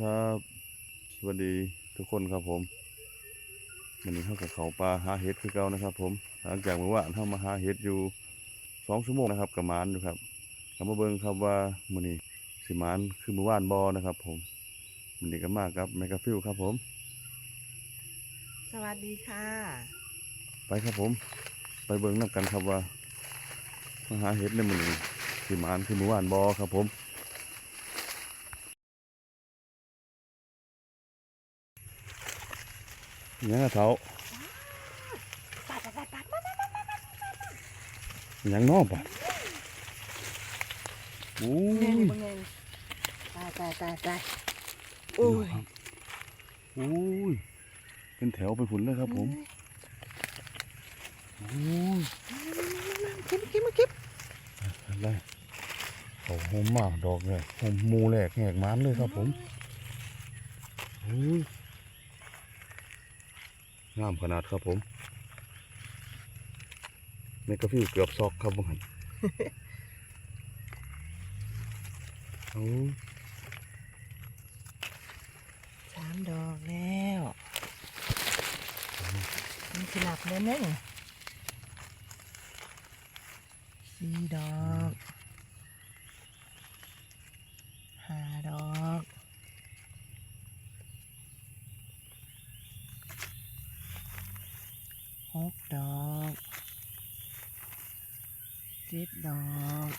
ครับสวัสดีทุกคนครับผมวันนี้เข้ากับเขาปลาหาเห็ดคือเก่านะครับ ผมหลังจากเมื่อวานเข้ามาหาเห็ดอยู่สองชั่วโมงนะครับกับมานอยู่ครับกลับมาเบิ่งครับว่ามื้อนี้สิมานคือเมื่อวานบอนะครับ ผมมื้อนี้ก็มากับแมกาฟิลครับ ผม สวัสดีค่ะ ไปครับผม ไปเบิ่งนํกันครับว่ามาหาเห็ดในมื้อนี้สิมานคือเมื่อวานบอครับ ผม ยังไงเท้าปัดปัดปัดปัดปัดยังนอกปะโอ้ยตายตายตายตายโอ้ยโอ้ย เป็นแถวไปฝุ่นเลยครับผมโอ้ยเก็บเก็บมาเก็บอะไรเขาหอมมากดอกเลยหอมหมูแหลกแหกมันเลยครับผมโอ้ย งามขนาดครับผมเมกะฟิวเกือบซอกครับผมหันโอ้ยสามดอกแล้วมันสิหลับแล้วเนี่ยสี่ดอกห้าดอกหกดอกเจ็ดดอก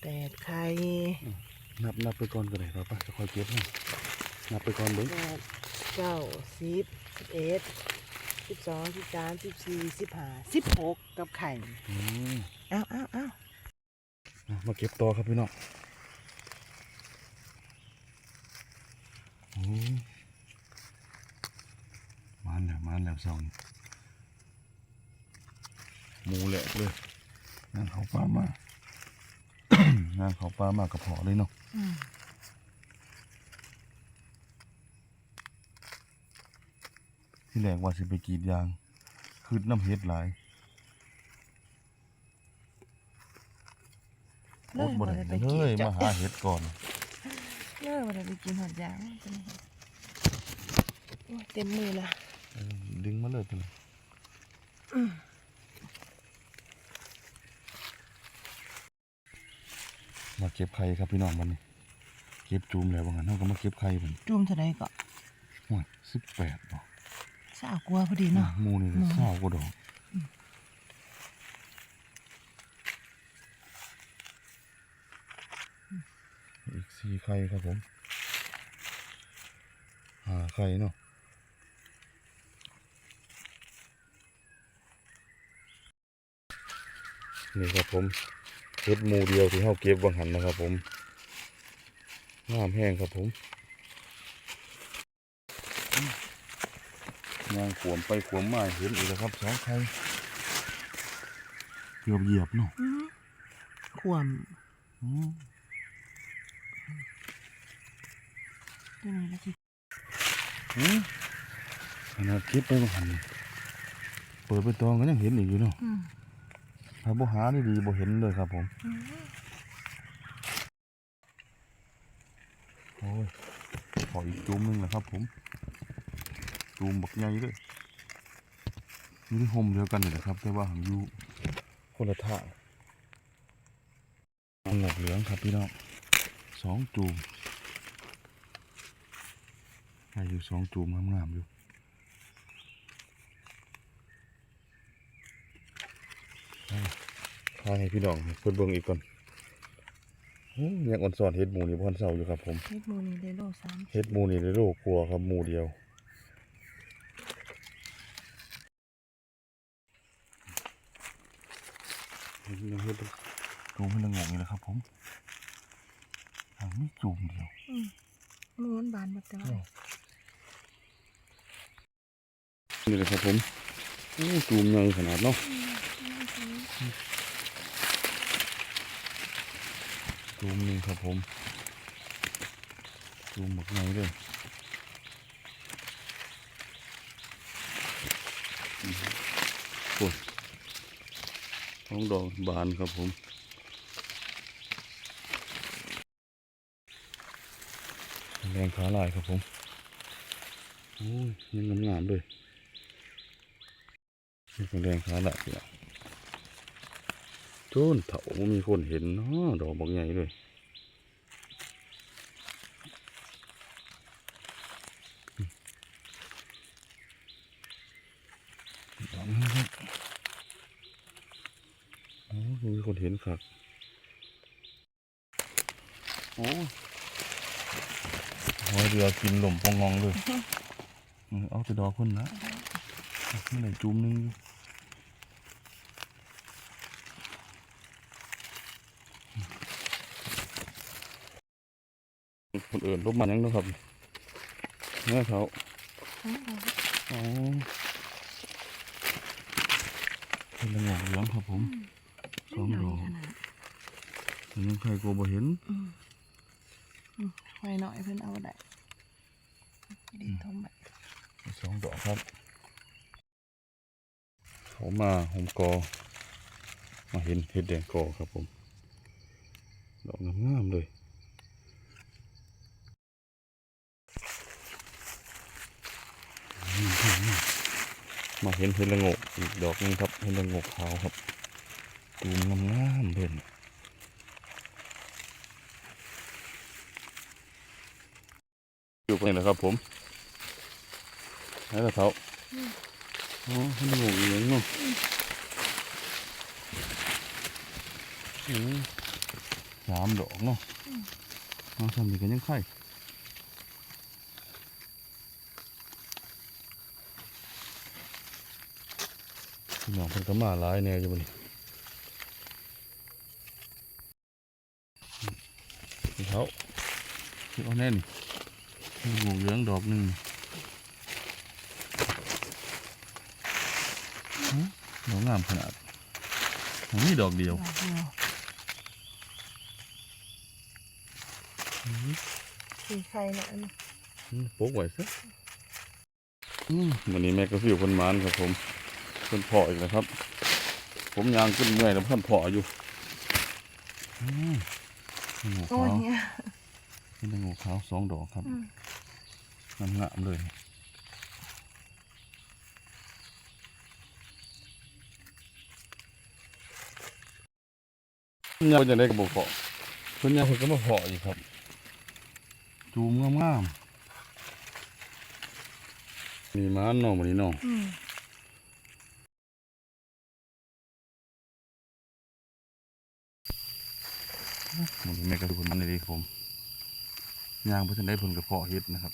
แปดไข่ นับนับ ไปก่อนก็ได้ครับจะคอยเก็บให้นับไปก่อนเบิ้งแปดเก้าสิบสิบเอ็ดสิบสองสิบสามสิบสี่สิบห้าสิบหกกับไข่อืมอ้าวอ้าวอ้าวอะมาเก็บต่อครับพี่น้องโอ้ยมันแล้วมันแล้วสองหมูแหลกเลยงานเขาปลามางานเขาปลามากระเพาะเลยเนาะ อืม ที่แรกว่าสิไปกรีดยางคืดน้ำเฮ็ดหลายโคตรบ่ได้เลยเฮ้ยมาหาเฮ็ดก่อนเลิกมาไปกินหอดยางจะไม่เห็นโอ้ยเต็มมือละเออดึงมาเลยตัวนี้มาเก็บไข่ครับพี่น้องมันนี่เก็บจูมแล้วบางอันเขาก็มาเก็บไข่ผมจุ่มเท่าไรก็ห่วยสิบแปดดอก สาวกลัวพอดีเนาะหมูนี่หมูเศร้าก็ดอกอีกสี่ไข่ครับผมหาไข่เนาะนี่ครับผมเฮ็ดหมูเดียวที่เขาเก็บบางหันนะครับผมงามแห้งครับผม ยางขวมไปขวมมาเห็นอีกแล้วครับสองไข่เกือบเหยียบเนาะอืมขวมอืมตัวนี้ละสิอืมขนาดคลิปไปบางหันนี่เปิดไปตองก็ยังเห็นอีกอยู่เนาะอืมถ้าบ่หาได้ดีบ่เห็นเลยครับผมอืมโอ้ยขออีกจูมหนึงนะครับผม จูมบักใหญ่เลยอยู่ที่โฮมเดียวกันนี่แหละครับ แต่ว่าผมอยู่คนละท่าหงอกเหลืองครับพี่น้องสองจูมให้อยู่สองจูมงามๆอยู่อ่าพาให้พี่น้องเพิ่นเบิ่งอีกก่อนยังอ่อนสอนเฮ็ดหมูนี่บ่ทันเศร้าอยู่ครับผม เฮ็ดหมูนี่ได้โลสามเฮ็ดหมูนี่ได้โลกลัวครับหมูเดียว เฮ็ดยังเฮ็ดจูมให้ละงงนี่แหละครับ ผมทางนี้จูมเดียวอืมมือมันบานหมดแล้วนี่แหละครับผมโอ้จูมใหญ่ขนาดเนาะจูมนี่ครับผมจูมบักใหญ่เลย ของดอกบานครับผมแรงขาลายครับผมโอ้ยยังงามๆเลยนี่เป็แรงขาลายเนี่ยจนเถามีคนเห็นเนาะดอกบางใหญ่เลย กินหล่มปองงองเลยเออเอาแต่ดอกคนนะนี่ไหนจุ่มหนึงอยู่คนอื่นลบมันยังเนาะครับเนี่ยเขาอ๋อเป็นระงอกเหลืองครับผมสองดอกแต่ยังใครก็บ่เห็นไว้หน่อยเพิ่นเอาได้ ดินทมสองดอกครับเขามาหมกอ มาเห็นเห็ดแดงกอครับผม ดอกงามๆเลยมาเห็นเห็ดละโงกอีกดอกนึงครับเห็ดละโงกขาวครับดูงามๆเลยอยู่ไปนะครับผม แล้วเขาอ๋อเห็ดละโงกอีกอย่างเนาะอืมสามดอกเนาะน้องทำดีกันยังไข่พี่น้องเพิ่นก็มาหลายแนวอยู่บ่นี่นี่เขาที่เอาแน่นมีหมูเหลืองดอกหนึ่งฮะ ดอกงามขนาดมันมีดอกเดียวดอกเดียวสีไข่หน่อยนะอืมโป๊กไว้ซะอืมวันนี้แม่ก็ฟิวคนหมานครับผมคนเพาะอีกแล้วครับ ผมยางขึ้นเมื่อยแล้วเพิ่นเพาะอยู่อืมหมูโอ้ยขาวเนี่ยเป็นหมูขาวสองดอกครับอืมงามงามๆเลย เพิ่นยังจะได้กระบอกเพาะเพิ่นยังเพิ่นก็มาเพาะอีกครับ จูมงามๆมีม้านเน้องมันนี้เน้องอืมมันนี้แม่กระดูกมันนี่ดีครับผมย่างเพิ่นได้เพิ่นกระเพาะเฮ็ดนะครับ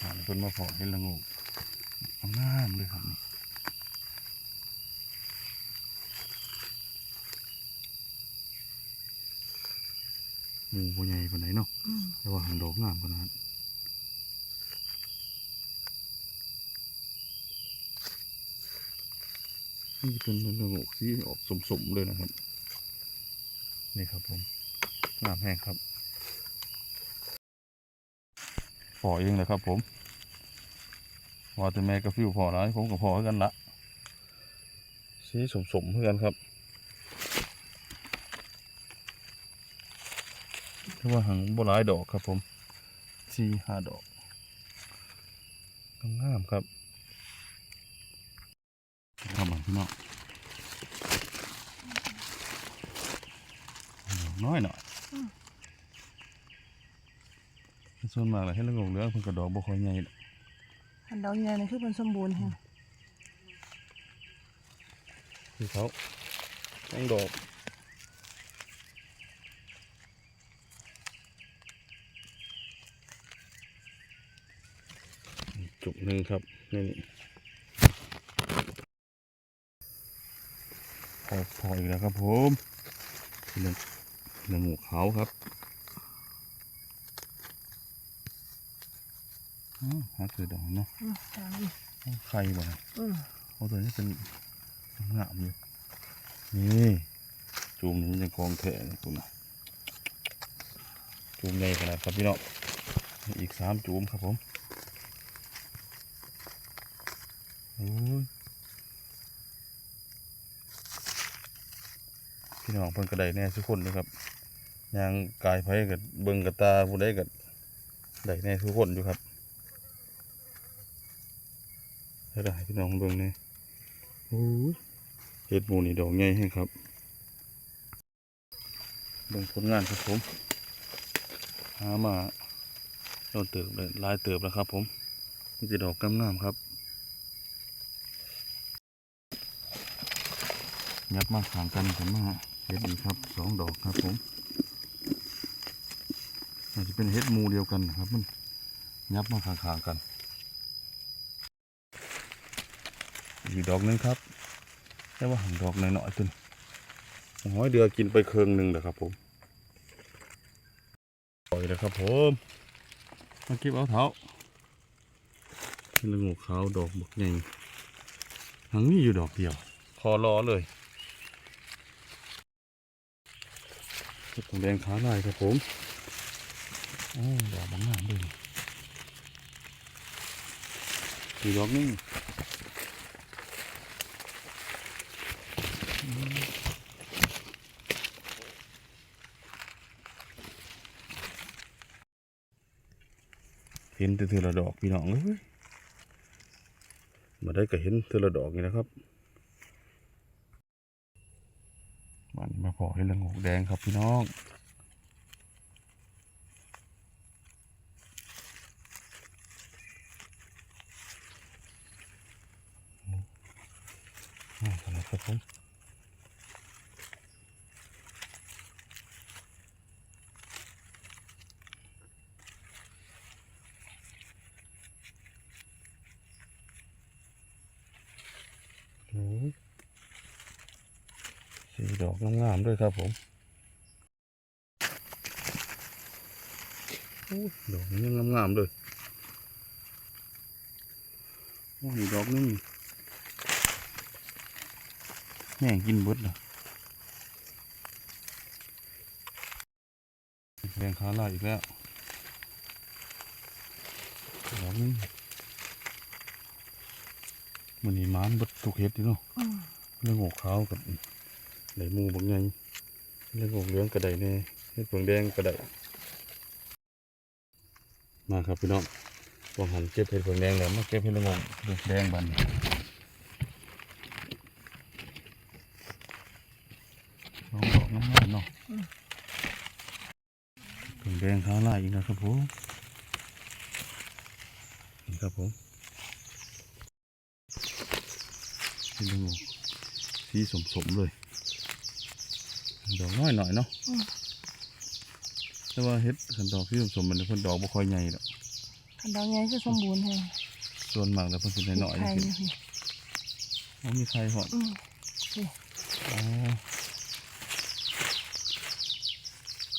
อ่าเพิ่นมาเพาะเฮ็ดละโงูงามๆเลยครับนี่ หมูบ่ใหญ่ปานไหนเนาะอืมแต่ว่าหางดอกงามขนาดนี่เป็นระงกที่ออกสมๆเลยนะครับ นี่ครับผมงามแห้งครับพอเองเลยครับผมว่าแต่แม่กับฟิวพอแล้วผมกับพอคือกันละสีสมๆเพื่อนครับ แต่ว่าหางบหลายดอกครับผมสี่ห้าดอกงามๆครับทำมันพี่น้องน้อยหน่อยส่วนมากเลยให้ละงงเหลืองเพิ่นกระดอกบ่ค่อยใหญ่ดอกอันดอกใหญ่นี่คือมันสมบูรณ์แฮะคือเขาต้องดอก จุกหนึ่งครับนี่พอพออีกแล้วครับผมเนื้อเนื้อหมูขาวครับอ้าวหาคือดอกเนาะไข่บ่นะอืมเอาตัวนี้เป็นงามอยู่นี่จูมนี้มันยังกองแท้คุณนะจูมใหญ่ขนาดครับพี่น้องอีกสามจูมครับผมโอ้ย พี่น้องเพิ่นกระไดแน่ทุกคนเลยครับยางกายไผกับเบิ่งกับตาผู้ใดกับได้แน่ทุกคนอยู่ครับได้พี่น้องเบิ่งนี่โอ้ยเห็ดหมูนี่ดอกใหญ่แห้ครับเบิ่งผลงานครับผมหามาโดนเติบเลยลายเติบแล้วครับ ผมนี่จะดอกกำน้ำครับยับมาขางกันกันมา เห็ดอีกครับสองดอกครับผมอาจจะเป็นเฮ็ดมูเดียวกันนะครับมันยับมาข้างๆกัน อีกดอกนึงครับแต่ว่าหังดอกน้อยๆจนห้อยเดือกินไปเครื่องหนึ่งเลยครับผมปล่อยเลยครับผมมาเก็บเอาเท้าเป็นละงูขาวดอกบกใหญ่หังมีอยู่ดอกเดียว คอรอเลย เก็บของแดงขาลายครับผมโอ้ดอกบางงามเลยอีดอกนึงเห็นแต่เธอละดอกพี่น้องเอ้ยมาได้ก็เห็นเธอละดอกนี่นะครับ มันมาพอให้เรืองหกแดงครับพี่น้องอ่าครับผมโอ้ย สีดอกงามๆด้วยครับผมโอ้ยดอกนี้ยังงามๆเลยโอ้ยดอกนึงแม่งกินเบิดเลยแดงขาลายอีกแล้วดอกนึงมันนี่มานเบิดทุกเห็ดดิเนาะอืมเรื่องหัวขาวกับ ไหลหมูบางไงเรื่องหัวเหลืองกระไดแน่เห็ดเผืองแดงกระไดมาครับพี่น้องวางหันเก็บเห็ดผงแดงแล้วมาเก็บเห็ดละงงเห็ดแดงบันลองดอกน้ำมันเนาะถึงแดงข้าวลายอีกนะครับผมนี่ครับผมเป็นดูสีสมๆเลย ดอกน้อยหน่อยเนาะแต่ว่าเฮ็ดขันดอกที่สมๆมันเพิ่นดอกบ่ค่อยใหญ่ดอกคันดอกใหญ่คือสมบูรณ์แฮะส่วนมากแล้วเพิ่นสิได้น้อยไข่นี่อยู่นี่อ๋อมีไข่หอดอืมอ๋อ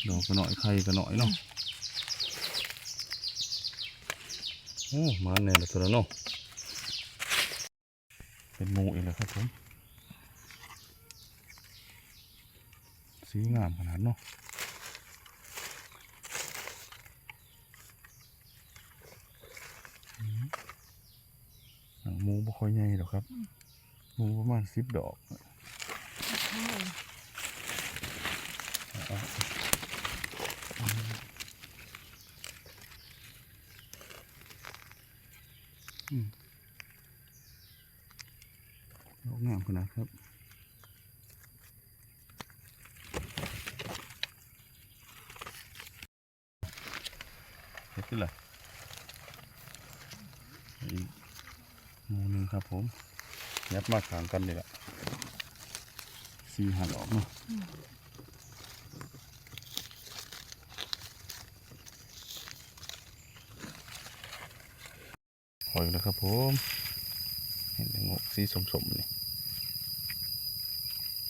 ดอกก็น้อยไข่ก็น้อยเนาะโอ้มาแน่ละตัวละเนาะเป็นหมูอีกแล้วครับผม สีงามขนาดเนาะอืมหนังหมูบ่ค่อยใหญ่หรอกครับหมูประมาณสิบดอกเอาอืมอืมดอกงามขนาดครับ เห็ด ขึ้นเลยอีกหมูหนึ่งครับผมยัดมาขางกันเลยละสี่หันออกเนาะหอยแล้วครับผม เห็นแต่งกสีสมๆนี่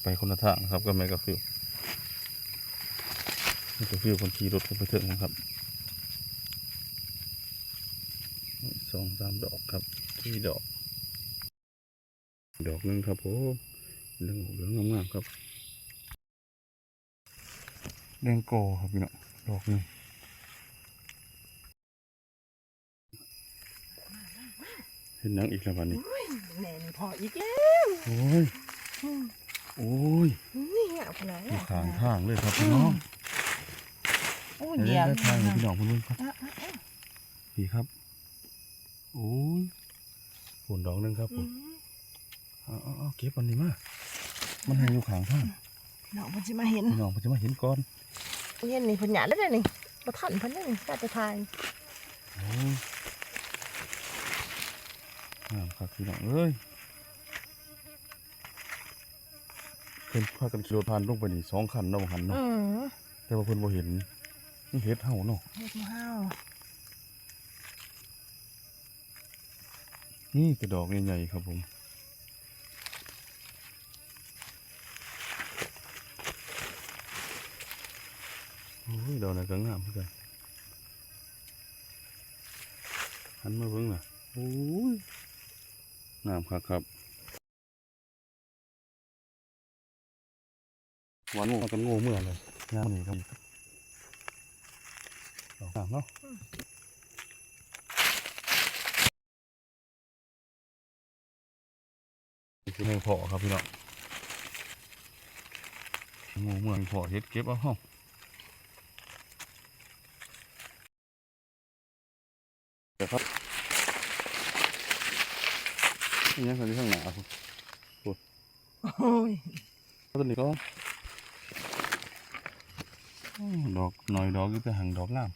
ไปคนละทางนะครับก็ไม่กระฟิวกระฟิวคนขี่รถเข้าไปเถอะนะครับ สองสามดอกครับที่ดอก ดอกหนึงครับผมเหลืองเหลืองงามๆครับแดงโกครับพี่น้องดอกหนึงเห็นหนังอีกแล้ววันนี้อุ้ยแน่นี่พออีกแล้วโอ้ยอืมโอ้ยนี่เอาขนาดอนี้ยู่ข้างทางเลยครับพี่น้องโอ้ยเดี๋เดี๋ยยววได้ทางให้พี่น้องเพื่อนๆครับอะอะอะพี่ครับโอ้ยผลดอกหนึงครับผอืมมเอาเอาเอาเก็บอันนี้มา มันให้อยู่ข้างทางน้องมันจะมาเห็นพี่น้องเพิ่นจะมาเห็นก่อนเย็นนี่เพันหยาแล้วเด้อนี่มาทันเพันนี่น่าจะทายโอ้ยงามครับพี่น้องเอ้ยเพิ่นพากันขี่รถผ่านลงไปนี่สองคันเนาะบางคันเนาะอืมแต่ว่าเพิ่นบ่เห็นนี่เฮ็ดเฮาเนาะเฮ็ดมาห้า นี่กระดอกใหญ่ๆครับผมโอ้ยดอกนั้นก็งามคือกันหันมาเบิ่งน่ะโอ้ยงามคักครับหวานงูกันงูเมื่อเลยงามนี่ครับดอกงามเนาะ คือแมงเพาะครับพี่น้องงูเมืองเพาะเฮ็ดเก็บเอาห้องเดี๋ยวครับนี่ยังกันที่ข้างหน้าครับโอ้ยต้นนี้ก็โอ้ดอกหน่อยดอกอยู่แต่ห่างดอกงาม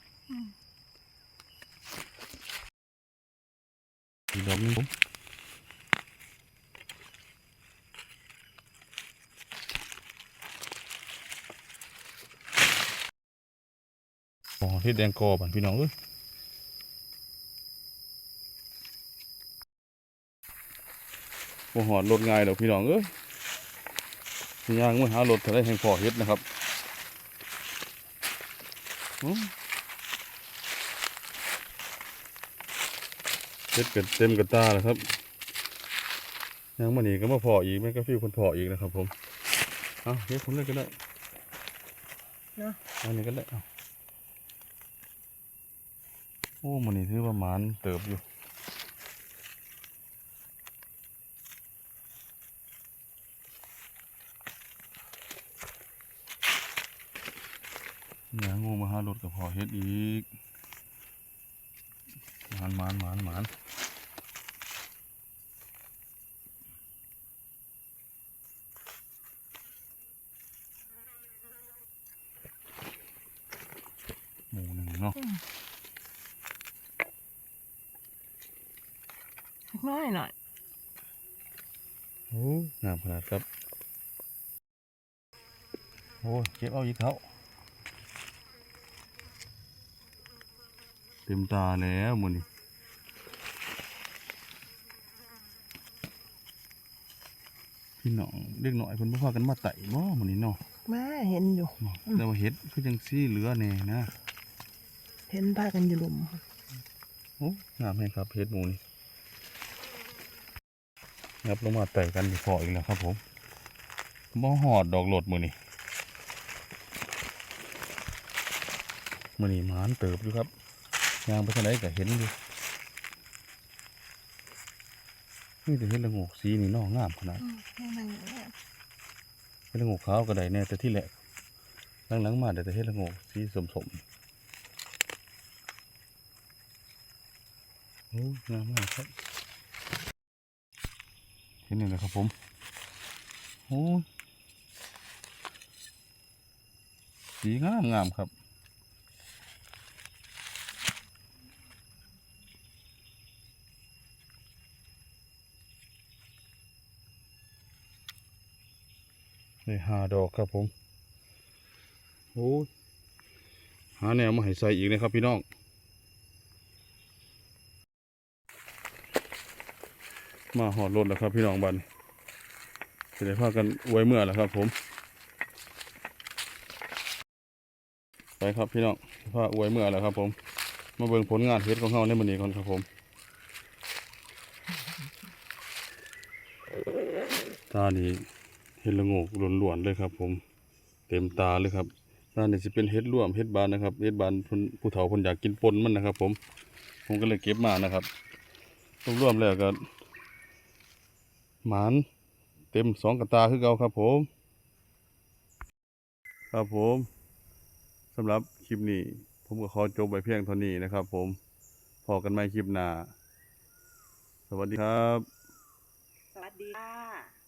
อีกดอกหนึงผม อ๋อเฮ็ดแดงกอบันพี่น้องเอ้ยบ่หอดรถง่ายดอกพี่น้องเอ้ยย่างมื่อหารถทะเลแห่งพอเฮ็ดนะครับอื้อเฮ็ดกันเต็มกระตาแล้วครับย่างมานี่ก็มาพออีกแม่ก็ฟิวคนพออีกนะครับผม เอาเฮ็ดผมเลยก็ได้เนาะอันนี้ก็ได้เอา โอ้มันนี่ถือว่าหมานเติบอยู่เนี่ยงูมาหารถกับพอเฮ็ดอีกหมานหมานหมานหมานหมูหนึ่งเนาะ เล็ก น้อยหน่อยโอ้งามขนาดครับ โอ้ยเก็บเอาอีกเขาเต็มตาแล้วมือนี่พี่น้องเด็กหน่อยเพิ่นบ่พากันมาไต่บ่มื้อนี้เนาะมาเห็นอยู่ แต่ว่าเห็ดคือจังซี่เหลือแน่นะ เห็นพากันอยู่หลุมโอ้งามแฮงครับเห็ดหมูนี่ งับลงมาไต่กันอยู่พออีกแล้วครับผมบ่หอดดอกโหลดมื้อนี้มื้อนี้หมานเติบอยู่ครับยางไปทางไหนก็เห็นอยู่นี่แต่เห็ดละโงกสีนี่เน้องงามขนาดอืมให้มันอย่างเงี้ยเห็ดละโงกขาวก็ได้แน่แต่ที่แหละหลังๆมาได้แต่เห็ดละโงกสีสมๆโอ้งามมากครับเห็นนี่แหละครับผมโอ้ยสีงามงามครับได้หาดอกครับผม โอ้ยหาแนวมาให้ใส่อีกนะครับพี่น้อง มาหอดรถแล้วครับพี่น้องบันจะได้พากันไว้เมื่อแล้วครับ ผม ไปครับพี่น้องพาไว้เมื่อแล้วครับ ผม มาเบิ่งผลงานเฮ็ดของเขาในมื้อนี้ก่อนครับผมตานี้เห็ดละงกล้วนๆเลยครับ ผม เต็มตาเลยครับตานี้สิเป็นเห็ดร่วมเห็ดบานนะครับเห็ดบานเพิ่นผู้เฒ่าเพิ่นอยากกินปนมันนะครับ ผม ผมก็เลยเก็บมานะครับรวมๆแล้วก็ หมานเต็มสองกระตาคือเก่าครับผม ครับผมสำหรับคลิปนี้ ผมก็ขอจบไปเพียงเท่านี้นะครับ ผมพอกันใหม่คลิปหน้า สวัสดีครับ สวัสดีค่ะ